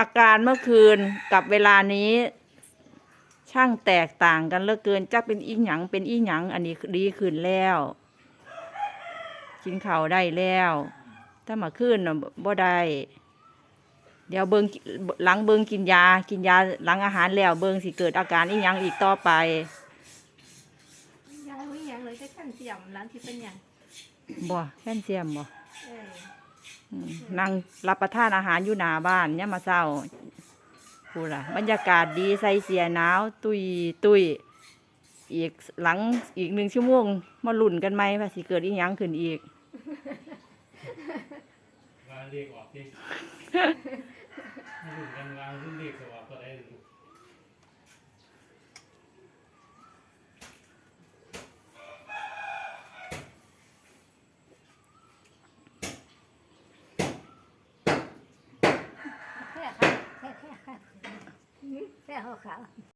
อาการเมื่อคืนกับเวลานี้ ช่างแตกต่างกันเหลือเกินจักเป็นอีหยังเป็นอีหยังอันนี้ดีขึ้นแล้วกินข้าวได้แล้ว ถ้ามาขึ้นน่ะบ่ได้เดี๋ยวเบิงหลังเบิงกินยา กินยาหลังอาหารแล้วเบิงสิเกิดอาการอีหยังอีกต่อไปยายวิ่งยังเลยจะขั้นเสียมหลังที่เป็นหยังบ่แค่นเสียมบ่เอออืม นั่งรับประทานอาหารอยู่หน้าบ้านเนี่ยมาเศร้าพูดล่ะ บรรยากาศดีใส่เสียหนาวตุยตุยอีกหลังอีกหนึ่งชั่วโมงมาลุ่นกันไหมว่าสิเกิดอีกยังขึ้นอีกวางเรียกออกที่มาดูกันวางรุ่นเรียกสวัสดิ์ก็ได้ดู แค่ค่ะแ